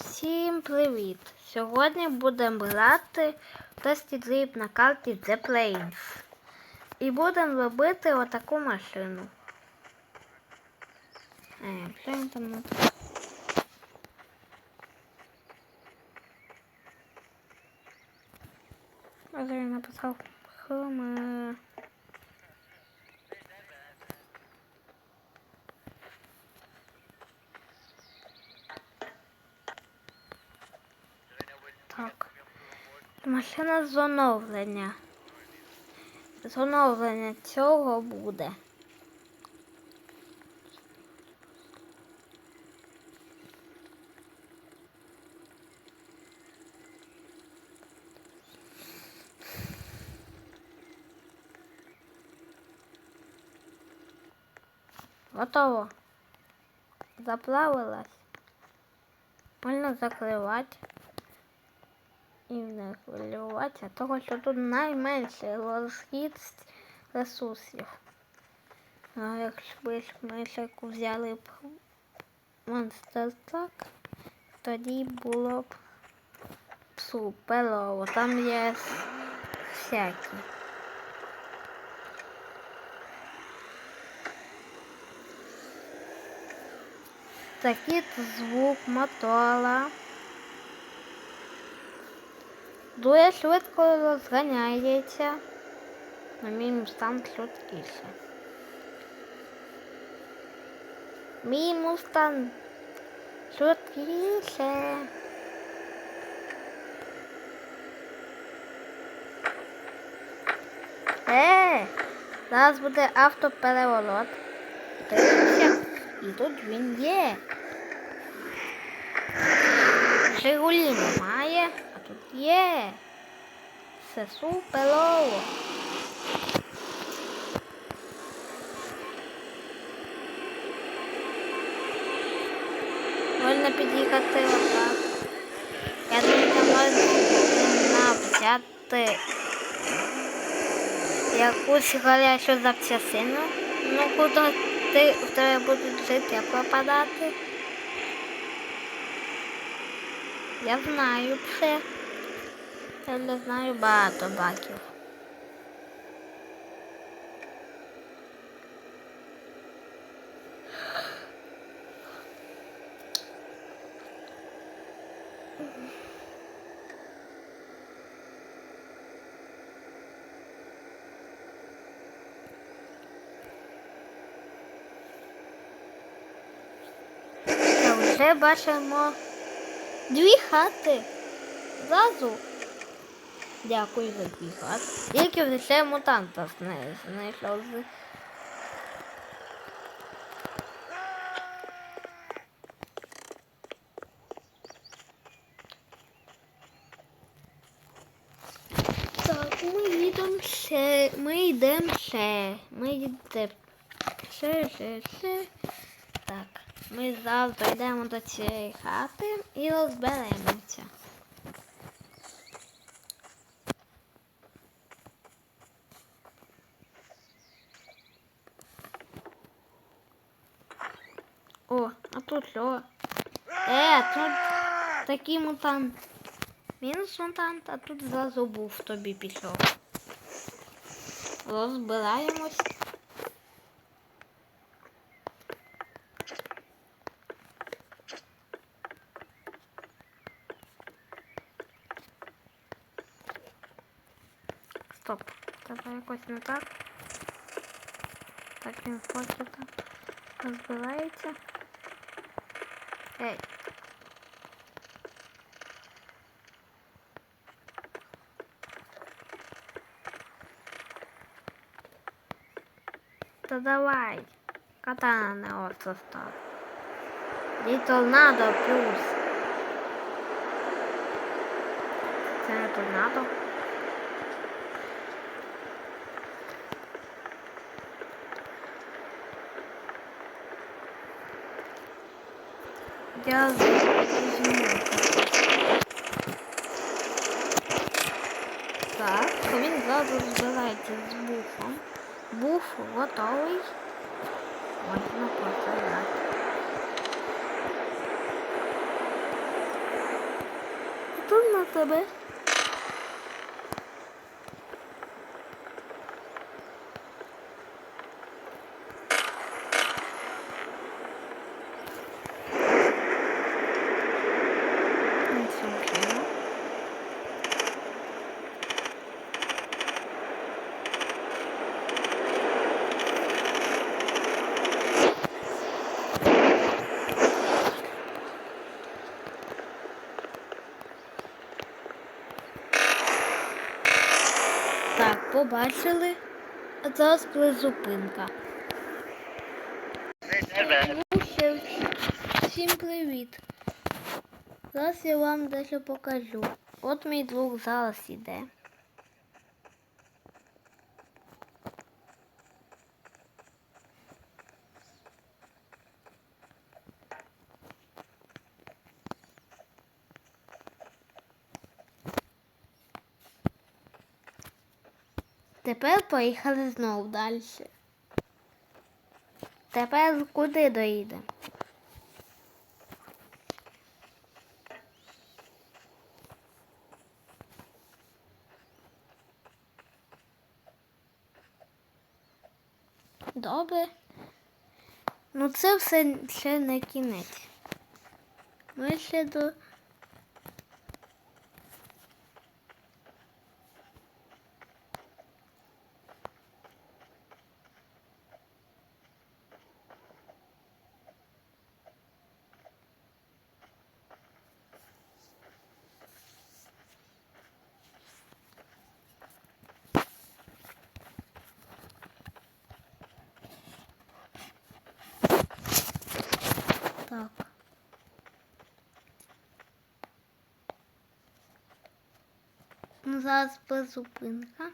Всім привіт! Сьогодні будемо грати в тесті дріб на карті The Plains. І будемо робити отаку машину. Е, він там написав? А це написав Хрома. Так. Машина з оновлення. З оновлення цього буде. Готово. Заплавилась. Можна закривати і не хвилюватися, того що тут найменше розхід ресурсів. А б ми ще взяли б так, тоді було б суперово. Там є всякі. Такий звук мотора. Дуже швидко розганяється. На мій мустанг швидкіше. Мій мустанг швидкіше. Е, зараз буде автопереворот. І тут він є. Жигулі немає, а тут є. Це суперово. Можна під'їхати отак. Я думаю, можна взяти якусь гарячу запчасину. Ну, куди ти тебе будуть життя пропадати. Я знаю все. Я не знаю багато баків. Вже бачимо дві хати. Зразу. Дякую за дві хати. Тільки вже мутанта зна- знайшов. Так, ми їдемо ще. Ми йдемо ще. Ми йдемо ще, ще, ще. Ми завтра йдемо до цієї хати і розберемося. О, а тут що? Е, тут такий мутант. Мінус мутант, а тут зразу був тобі пішов. Розбираємось. Стоп. Треба якось не так. Так він хоче там. Розбивається. Ей. Та давай. Катана не остро став. І торнадо плюс. Це не торнадо. Я. Так, він зразу збирається з буфом. Буф готовий. Можна постріляти. тебе. Так, побачили. А зараз буде зупинка. Ну, всім привіт. Зараз я вам дещо покажу. От мій друг зараз іде. Тепер поїхали знову далі. Тепер куди доїдемо? Добре. Ну це все ще не кінець. Ми ще до. Так. Ну, зараз беззупинка.